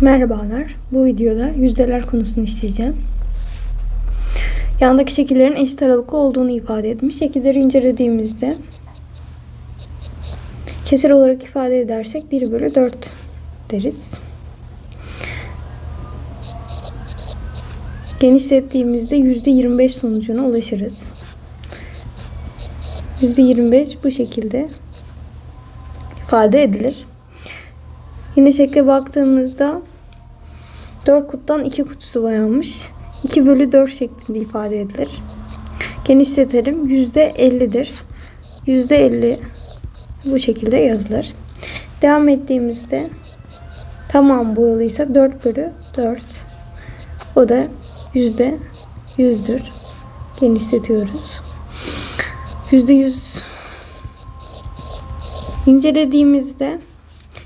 Merhabalar. Bu videoda yüzdeler konusunu işleyeceğim. Yandaki şekillerin eşit aralıklı olduğunu ifade etmiş. Şekilleri incelediğimizde kesir olarak ifade edersek 1 bölü 4 deriz. Genişlettiğimizde %25 sonucuna ulaşırız. %25 bu şekilde ifade edilir. Yine şekle baktığımızda 4 kuttan 2 kutusu boyanmış. 2 bölü 4 şeklinde ifade edilir. Genişletelim. %50'dir. %50 bu şekilde yazılır. Devam ettiğimizde tamam boyalıysa 4 bölü 4. O da yüzde yüzdür. Genişletiyoruz. Yüzde yüz incelediğimizde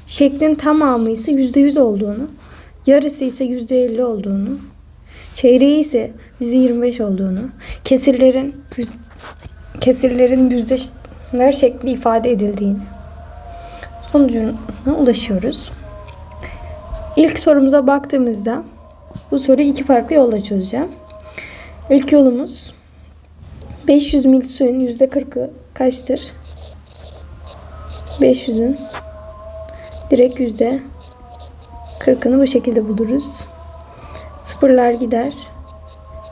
şeklin tamamı ise yüzde yüz olduğunu, yarısı ise yüzde elli olduğunu, çeyreği ise yüzde yirmi beş olduğunu, kesirlerin kesirlerin yüzdeler şekli ifade edildiğini sonucuna ulaşıyoruz. İlk sorumuza baktığımızda bu soruyu iki farklı yolla çözeceğim. İlk yolumuz 500 ml suyun %40'ı kaçtır? 500'ün direkt yüzde 40'ını bu şekilde buluruz. Sıfırlar gider.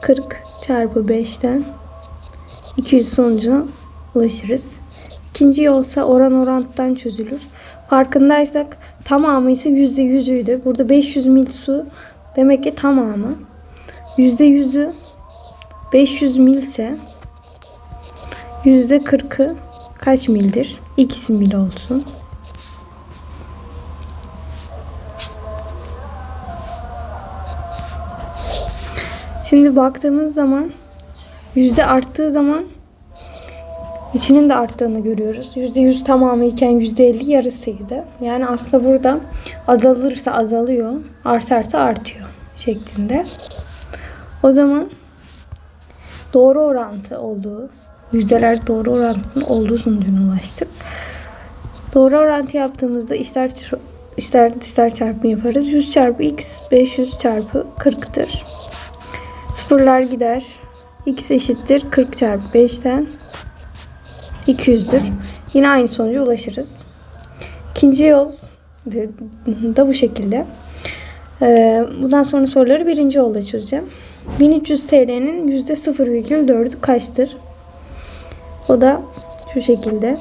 40 çarpı 5'ten 200 sonucuna ulaşırız. İkinci yolsa oran orantıdan çözülür. Farkındaysak tamamı ise yüzde yüzüydü. Burada 500 mil su demek ki tamamı. Yüzde yüzü 500 mil ise yüzde 40'ı kaç mildir? X mil olsun. Şimdi baktığımız zaman yüzde arttığı zaman içinin de arttığını görüyoruz. Yüzde yüz tamamı iken yüzde elli yarısıydı. Yani aslında burada azalırsa azalıyor, artarsa artıyor şeklinde. O zaman doğru orantı olduğu, yüzdeler doğru orantının olduğu sonucuna ulaştık. Doğru orantı yaptığımızda işler işler dışlar çarpımı yaparız. 100 çarpı x 500 çarpı 40'tır. Sıfırlar gider. X eşittir 40 çarpı 5'ten 200'dür. Yine aynı sonuca ulaşırız. İkinci yol da bu şekilde. Ee, Bundan sonra soruları birinci yolda çözeceğim. 1300 TL'nin %0,4'ü kaçtır? O da şu şekilde.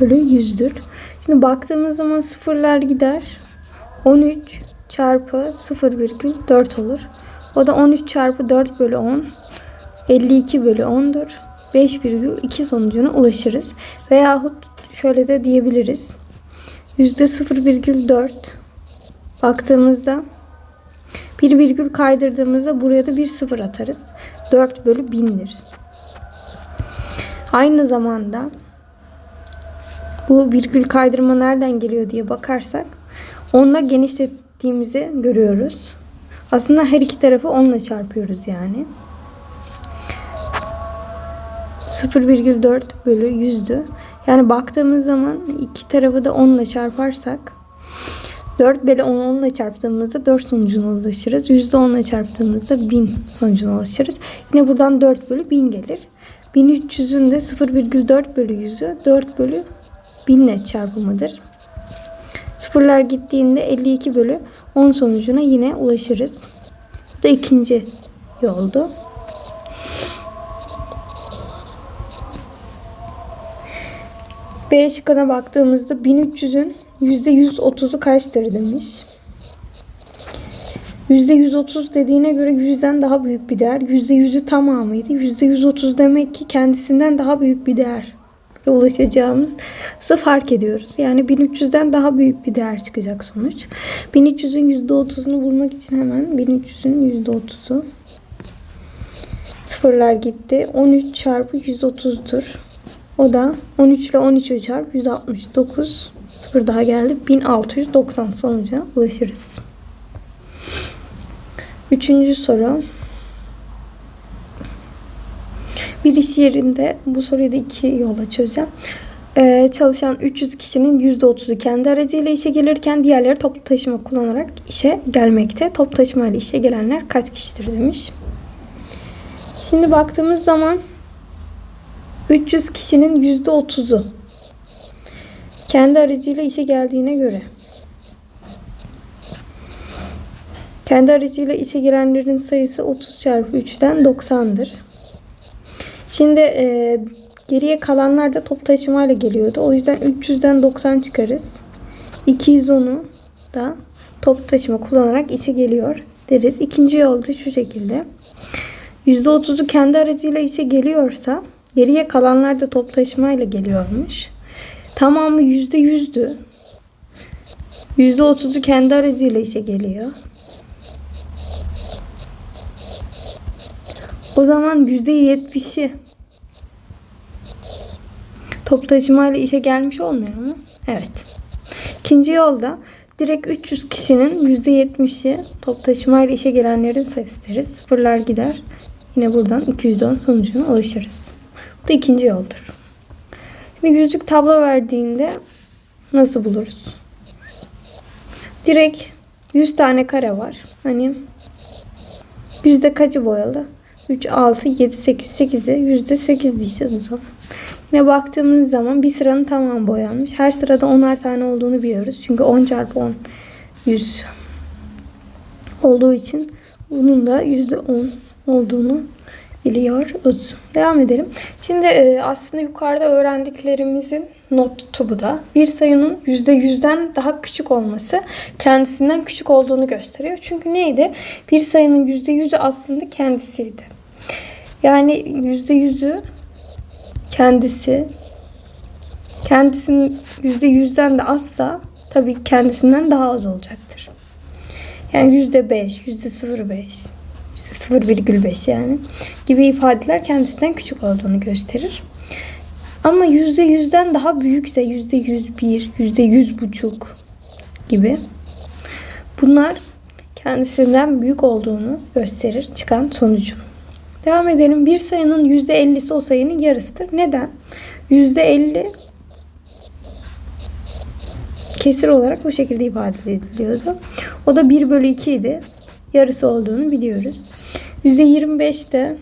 Bölü 100'dür. Şimdi baktığımız zaman sıfırlar gider. 13 çarpı 0,4 olur. O da 13 çarpı 4 bölü 10. 52 bölü 10'dur. 5,2 sonucuna ulaşırız. Veyahut şöyle de diyebiliriz. %0,4 baktığımızda bir virgül kaydırdığımızda buraya da bir sıfır atarız. 4 bölü 1000'dir. Aynı zamanda bu virgül kaydırma nereden geliyor diye bakarsak onunla genişlettiğimizi görüyoruz. Aslında her iki tarafı 10'la çarpıyoruz yani. 0,4 bölü 100'dü. Yani baktığımız zaman iki tarafı da 10 ile çarparsak 4 bölü 10 10 ile çarptığımızda 4 sonucuna ulaşırız. %10 ile çarptığımızda 1000 sonucuna ulaşırız. Yine buradan 4 bölü 1000 gelir. 1300'ün de 0,4 bölü 100'ü 4 bölü 1000 ile çarpımıdır. Sıfırlar gittiğinde 52 bölü 10 sonucuna yine ulaşırız. Bu da ikinci yoldu. B şıkkına baktığımızda 1300'ün %130'u kaçtır demiş. %130 dediğine göre 100'den daha büyük bir değer. %100'ü tamamıydı. %130 demek ki kendisinden daha büyük bir değer ulaşacağımızı fark ediyoruz. Yani 1300'den daha büyük bir değer çıkacak sonuç. 1300'ün %30'unu bulmak için hemen 1300'ün %30'u sıfırlar gitti. 13 çarpı 130'dur. O da 13 ile 13'ü çarp 169. Sıfır daha geldi. 1690 sonuca ulaşırız. Üçüncü soru. Bir iş yerinde bu soruyu da iki yola çözeceğim. Ee, çalışan 300 kişinin %30'u kendi aracıyla işe gelirken diğerleri toplu taşıma kullanarak işe gelmekte. Toplu taşıma ile işe gelenler kaç kişidir demiş. Şimdi baktığımız zaman 300 kişinin %30'u kendi aracıyla işe geldiğine göre kendi aracıyla işe gelenlerin sayısı 30 çarpı 3'ten 90'dır. Şimdi e, geriye kalanlar da top taşımayla geliyordu. O yüzden 300'den 90 çıkarız. 210'u da top taşıma kullanarak işe geliyor deriz. İkinci yol da şu şekilde. %30'u kendi aracıyla işe geliyorsa geriye kalanlar da top taşımayla geliyormuş. Tamamı %100'dü. %30'u kendi aracıyla işe geliyor. O zaman %70'i Toplu taşımayla işe gelmiş olmuyor mu? Evet. İkinci yolda direkt 300 kişinin %70'i toplu taşımayla işe gelenlerin sayısı deriz. Sıfırlar gider. Yine buradan 210 sonucuna ulaşırız. Bu da ikinci yoldur. Şimdi yüzlük tablo verdiğinde nasıl buluruz? Direkt 100 tane kare var. Hani yüzde kaçı boyalı? 3, 6, 7, 8, 8'e yüzde 8 diyeceğiz o zaman. Yine baktığımız zaman bir sıranın tamamı boyanmış. Her sırada 10'ar tane olduğunu biliyoruz. Çünkü 10 çarpı 10 100 olduğu için bunun da %10 olduğunu biliyoruz. Devam edelim. Şimdi e, aslında yukarıda öğrendiklerimizin notu bu da. Bir sayının %100'den daha küçük olması kendisinden küçük olduğunu gösteriyor. Çünkü neydi? Bir sayının %100'ü aslında kendisiydi. Yani %100'ü kendisi kendisinin yüzde yüzden de azsa tabii kendisinden daha az olacaktır. Yani yüzde beş, yüzde sıfır beş, sıfır virgül beş yani gibi ifadeler kendisinden küçük olduğunu gösterir. Ama yüzde yüzden daha büyükse yüzde yüz bir, yüzde yüz buçuk gibi bunlar kendisinden büyük olduğunu gösterir çıkan sonucu. Devam edelim. Bir sayının %50'si o sayının yarısıdır. Neden? %50 kesir olarak bu şekilde ifade ediliyordu. O da 1 bölü 2 idi. Yarısı olduğunu biliyoruz. %25 de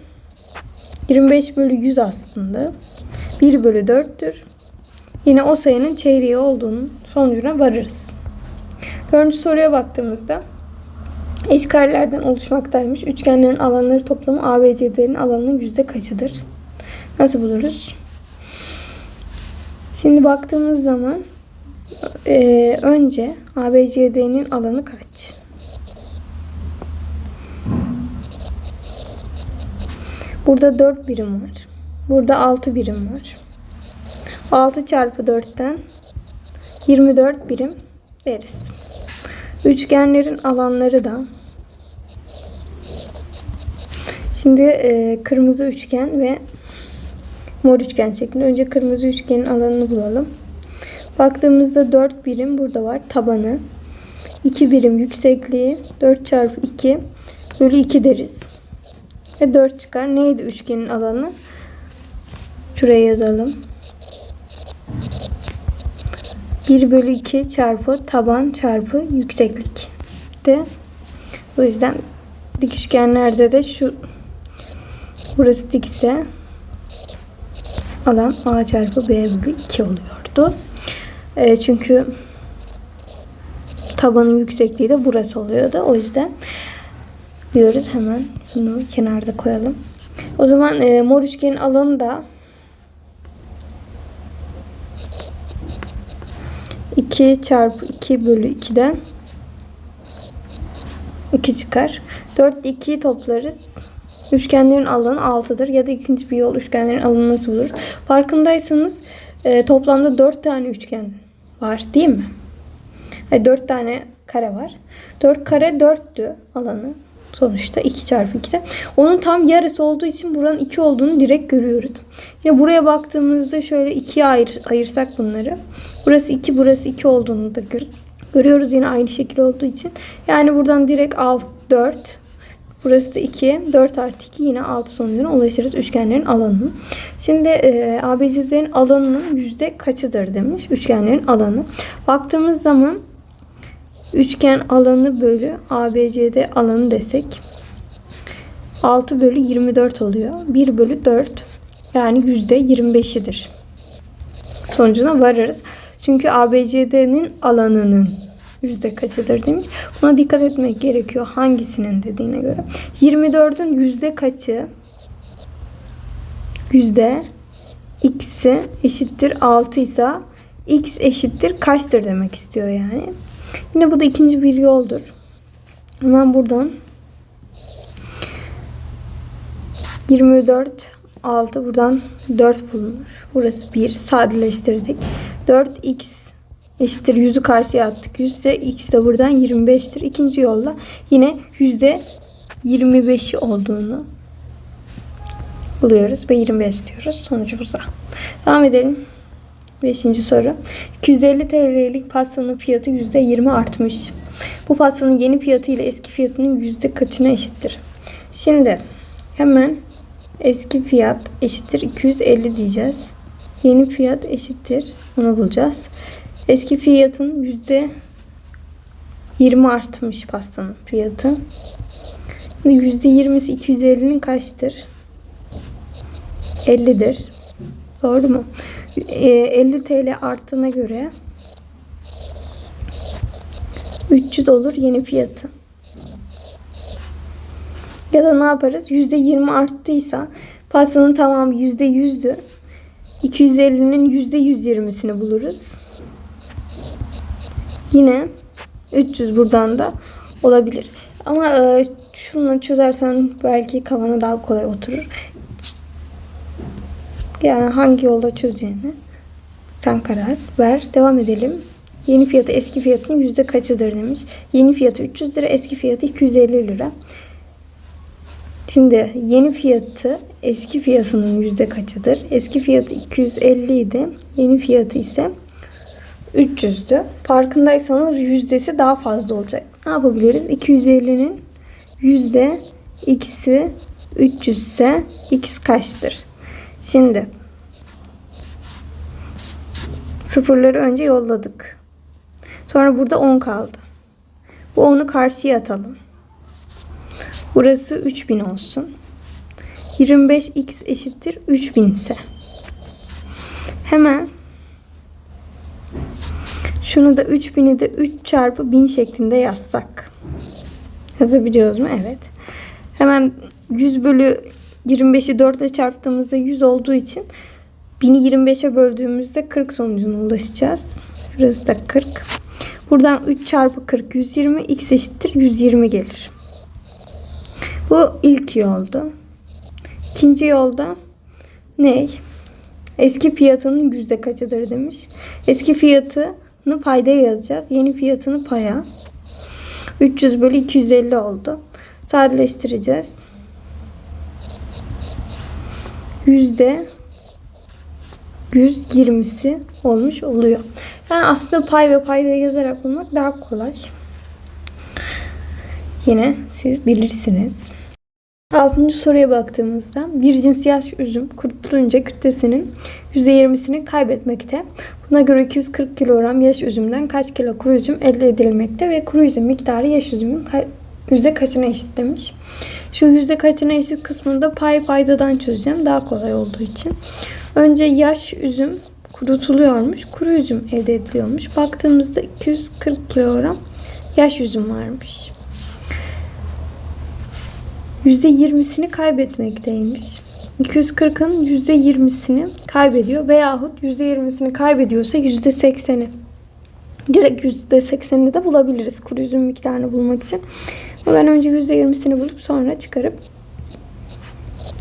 25 bölü 100 aslında. 1 bölü 4'tür. Yine o sayının çeyreği olduğunun sonucuna varırız. Dördüncü soruya baktığımızda Eş karelerden oluşmaktaymış. Üçgenlerin alanları toplamı ABCD'nin alanının yüzde kaçıdır? Nasıl buluruz? Şimdi baktığımız zaman e, önce ABCD'nin alanı kaç? Burada 4 birim var. Burada 6 birim var. 6 çarpı 4'ten 24 birim deriz. Üçgenlerin alanları da Şimdi e, kırmızı üçgen ve mor üçgen şeklinde. Önce kırmızı üçgenin alanını bulalım. Baktığımızda 4 birim burada var. Tabanı. 2 birim yüksekliği. 4 çarpı 2 bölü 2 deriz. Ve 4 çıkar. Neydi üçgenin alanı? Şuraya yazalım. 1 bölü 2 çarpı taban çarpı yükseklik de o yüzden dik üçgenlerde de şu burası dikse alan a çarpı b bölü 2 oluyordu. E, çünkü tabanın yüksekliği de burası oluyordu. O yüzden diyoruz hemen şunu kenarda koyalım. O zaman e, mor üçgenin alanı da 2 çarpı 2 bölü 2'den 2 çıkar. 4 ile 2'yi toplarız. Üçgenlerin alanı 6'dır. Ya da ikinci bir yol üçgenlerin alanı nasıl buluruz? Farkındaysanız e, toplamda 4 tane üçgen var değil mi? Yani 4 tane kare var. 4 kare 4'tü alanı. Sonuçta 2 çarpı 2'de. Onun tam yarısı olduğu için buranın 2 olduğunu direkt görüyoruz. Yine buraya baktığımızda şöyle 2'ye ayır, ayırsak bunları. Burası 2, burası 2 olduğunu da gör, görüyoruz yine aynı şekil olduğu için. Yani buradan direkt alt 4, Burası da 2. 4 artı 2 yine 6 sonucuna ulaşırız üçgenlerin alanı. Şimdi e, ABC'lerin alanının yüzde kaçıdır demiş. Üçgenlerin alanı. Baktığımız zaman üçgen alanı bölü ABCD alanı desek 6 bölü 24 oluyor. 1 bölü 4 yani yüzde 25'idir. Sonucuna varırız. Çünkü ABCD'nin alanının yüzde kaçıdır demiş. Buna dikkat etmek gerekiyor. Hangisinin dediğine göre. 24'ün yüzde kaçı? Yüzde x'i eşittir 6 ise x eşittir kaçtır demek istiyor yani. Yine bu da ikinci bir yoldur. Hemen buradan 24 6 buradan 4 bulunur. Burası 1 sadeleştirdik. 4x eşittir 100'ü karşıya attık. 100 ise x de buradan 25'tir. İkinci yolla yine yüzde 25'i olduğunu buluyoruz ve 25 diyoruz. Sonucu bu. Devam edelim. Beşinci soru. 250 TL'lik pastanın fiyatı %20 artmış. Bu pastanın yeni fiyatı ile eski fiyatının yüzde kaçına eşittir? Şimdi hemen eski fiyat eşittir 250 diyeceğiz. Yeni fiyat eşittir onu bulacağız. Eski fiyatın yüzde 20 artmış pastanın fiyatı. Yüzde 20'si 250'nin kaçtır? 50'dir. Doğru mu? Ee, 50 TL arttığına göre 300 olur yeni fiyatı. Ya da ne yaparız? %20 arttıysa pastanın tamamı %100'dü. 250'nin %120'sini buluruz. Yine 300 buradan da olabilir. Ama e, şunu çözersen belki kafana daha kolay oturur. Yani hangi yolda çözeceğini sen karar ver. Devam edelim. Yeni fiyatı eski fiyatının yüzde kaçıdır demiş. Yeni fiyatı 300 lira, eski fiyatı 250 lira. Şimdi yeni fiyatı eski fiyatının yüzde kaçıdır? Eski fiyatı 250 idi. Yeni fiyatı ise 300'dü. Farkındaysanız yüzdesi daha fazla olacak. Ne yapabiliriz? 250'nin yüzde x'i 300 ise x kaçtır? Şimdi sıfırları önce yolladık. Sonra burada 10 kaldı. Bu 10'u karşıya atalım. Burası 3000 olsun. 25x eşittir 3000 ise. Hemen şunu da 3000'i de 3 çarpı 1000 şeklinde yazsak. Yazabiliyoruz mu? Evet. Hemen 100 bölü 25'i 4 ile çarptığımızda 100 olduğu için 1000'i 25'e böldüğümüzde 40 sonucuna ulaşacağız. Burası da 40. Buradan 3 çarpı 40 120 x eşittir 120 gelir. Bu ilk yoldu. İkinci yolda ne? Eski fiyatının yüzde kaçıdır demiş. Eski fiyatını paydaya yazacağız. Yeni fiyatını paya. 300 bölü 250 oldu. Sadeleştireceğiz. Yüzde 120'si olmuş oluyor. Yani aslında pay ve paydaya yazarak bulmak daha kolay. Yine siz bilirsiniz. Altıncı soruya baktığımızda bir cins yaş üzüm kurutulunca kütlesinin %20'sini kaybetmekte. Buna göre 240 kilogram yaş üzümden kaç kilo kuru üzüm elde edilmekte ve kuru üzüm miktarı yaş üzümün yüzde kaçına eşit demiş. Şu yüzde kaçına eşit kısmında pay paydadan çözeceğim daha kolay olduğu için. Önce yaş üzüm kurutuluyormuş. Kuru üzüm elde ediliyormuş. Baktığımızda 240 kilogram yaş üzüm varmış. %20'sini kaybetmekteymiş. 240'ın %20'sini kaybediyor veyahut %20'sini kaybediyorsa %80'i. Direkt %80'ini de bulabiliriz kuru üzüm miktarını bulmak için. Ama ben önce %20'sini bulup sonra çıkarıp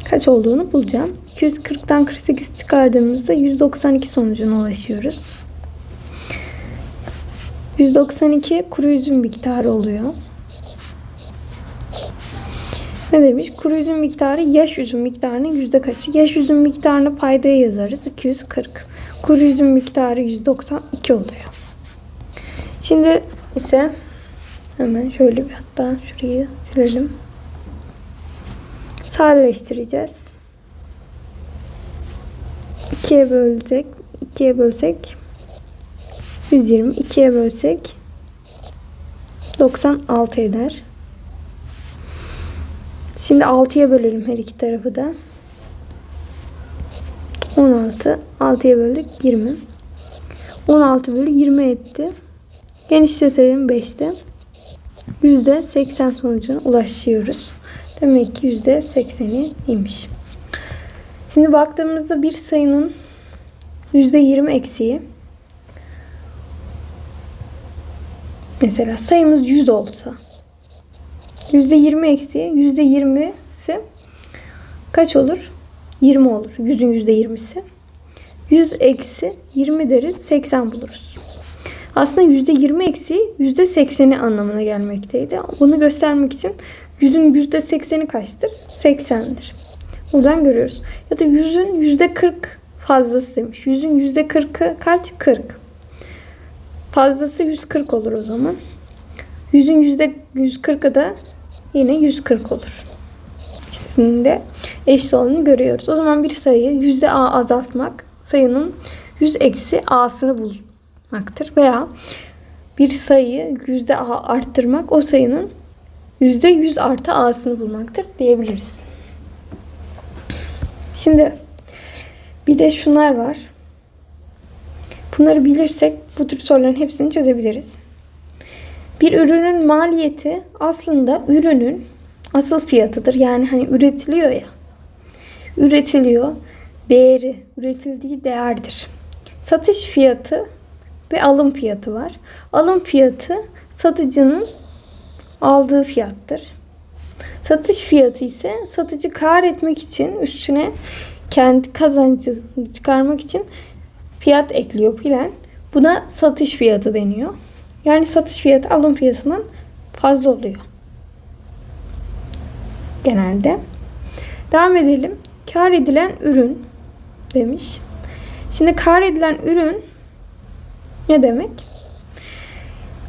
kaç olduğunu bulacağım. 240'tan 48 çıkardığımızda 192 sonucuna ulaşıyoruz. 192 kuru üzüm miktarı oluyor. Ne demiş? Kuru üzüm miktarı yaş üzüm miktarının yüzde kaçı? Yaş üzüm miktarını paydaya yazarız. 240. Kuru üzüm miktarı 192 oluyor. Şimdi ise hemen şöyle bir hatta şurayı silelim. Sadeleştireceğiz. 2'ye bölecek. 2'ye bölsek 120. 2'ye bölsek 96 eder. Şimdi 6'ya bölelim her iki tarafı da. 16. 6'ya böldük 20. 16 bölü 20 etti. Genişletelim 5'te. %80 sonucuna ulaşıyoruz. Demek ki %80'i iyiymiş. Şimdi baktığımızda bir sayının %20 eksiği mesela sayımız 100 olsa %20 eksiği %20'si kaç olur? 20 olur. 100'ün %20'si. 100 eksi 20 deriz 80 buluruz. Aslında %20 eksi %80'i anlamına gelmekteydi. Bunu göstermek için 100'ün %80'i kaçtır? 80'dir. Buradan görüyoruz. Ya da 100'ün %40 fazlası demiş. 100'ün %40'ı kaç? 40. Fazlası 140 olur o zaman. 100'ün %140'ı da yine 140 olur. İkisinin de eşit olduğunu görüyoruz. O zaman bir sayıyı yüzde a azaltmak sayının 100 eksi a'sını bulmaktır. Veya bir sayıyı yüzde a arttırmak o sayının yüzde 100 artı a'sını bulmaktır diyebiliriz. Şimdi bir de şunlar var. Bunları bilirsek bu tür soruların hepsini çözebiliriz. Bir ürünün maliyeti aslında ürünün asıl fiyatıdır. Yani hani üretiliyor ya. Üretiliyor. Değeri, üretildiği değerdir. Satış fiyatı ve alım fiyatı var. Alım fiyatı satıcının aldığı fiyattır. Satış fiyatı ise satıcı kar etmek için üstüne kendi kazancı çıkarmak için fiyat ekliyor filan. Buna satış fiyatı deniyor. Yani satış fiyatı alım fiyatından fazla oluyor. Genelde. Devam edelim. Kar edilen ürün demiş. Şimdi kar edilen ürün ne demek?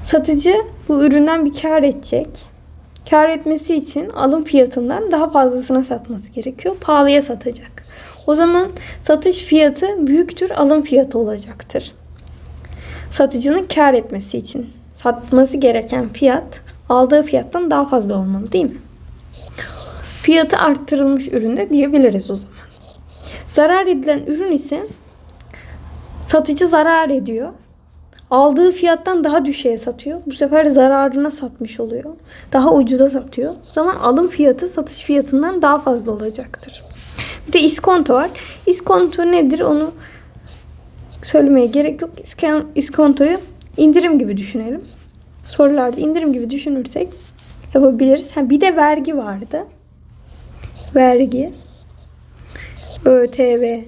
Satıcı bu üründen bir kar edecek. Kar etmesi için alım fiyatından daha fazlasına satması gerekiyor. Pahalıya satacak. O zaman satış fiyatı büyüktür, alım fiyatı olacaktır. Satıcının kar etmesi için satması gereken fiyat aldığı fiyattan daha fazla olmalı değil mi? Fiyatı arttırılmış üründe diyebiliriz o zaman. Zarar edilen ürün ise satıcı zarar ediyor. Aldığı fiyattan daha düşeye satıyor. Bu sefer zararına satmış oluyor. Daha ucuza satıyor. O zaman alım fiyatı satış fiyatından daha fazla olacaktır. Bir de iskonto var. İskonto nedir onu söylemeye gerek yok. İskontoyu indirim gibi düşünelim. Sorularda indirim gibi düşünürsek yapabiliriz. Ha, bir de vergi vardı. Vergi. ÖTV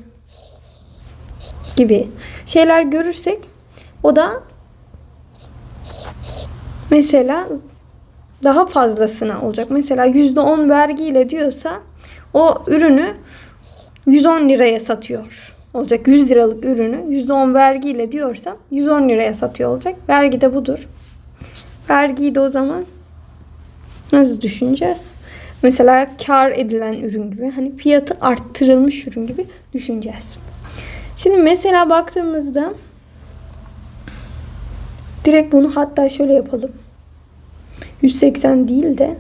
gibi şeyler görürsek o da mesela daha fazlasına olacak. Mesela %10 vergiyle diyorsa o ürünü 110 liraya satıyor olacak. 100 liralık ürünü %10 vergiyle diyorsa 110 liraya satıyor olacak. Vergi de budur. Vergiyi de o zaman nasıl düşüneceğiz? Mesela kar edilen ürün gibi hani fiyatı arttırılmış ürün gibi düşüneceğiz. Şimdi mesela baktığımızda direkt bunu hatta şöyle yapalım. 180 değil de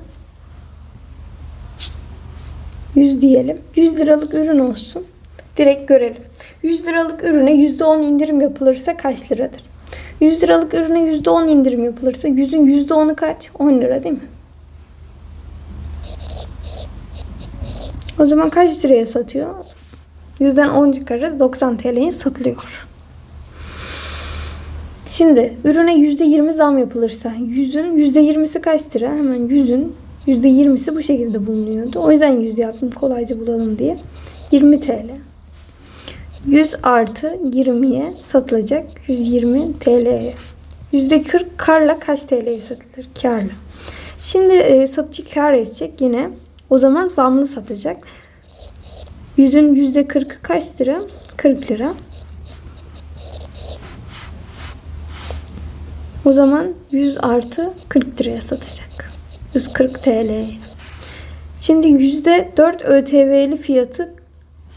100 diyelim. 100 liralık ürün olsun. Direkt görelim. 100 liralık ürüne %10 indirim yapılırsa kaç liradır? 100 liralık ürüne %10 indirim yapılırsa 100'ün %10'u kaç? 10 lira değil mi? O zaman kaç liraya satıyor? Yüzden 10 çıkarırız 90 TL'ye satılıyor. Şimdi ürüne %20 zam yapılırsa 100'ün %20'si kaç lira? Hemen 100'ün %20'si bu şekilde bulunuyordu. O yüzden 100 yaptım kolayca bulalım diye. 20 TL. 100 artı 20'ye satılacak 120 TL'ye. %40 karla kaç TL'ye satılır? Karla. Şimdi e, satıcı kar edecek yine. O zaman zamlı satacak. Yüzün yüzde kırkı kaç lira? 40 lira. O zaman 100 artı 40 liraya satacak. 140 TL'ye. Şimdi %4 ÖTV'li fiyatı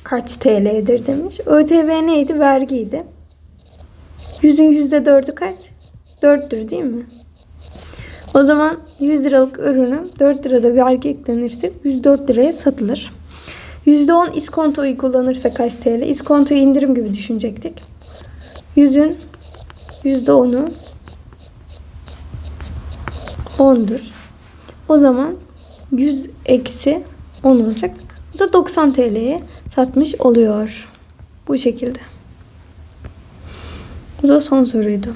kaç TL'dir demiş. ÖTV neydi? Vergiydi. Yüzün %4'ü kaç? 4'tür değil mi? O zaman 100 liralık ürünü 4 lirada vergi eklenirse 104 liraya satılır. %10 iskontoyu kullanırsa kaç TL? İskontoyu indirim gibi düşünecektik. 100'ün %10'u 10'dur. O zaman 100 eksi 10 olacak. Bu da 90 TL'ye satmış oluyor. Bu şekilde. Bu da son soruydu.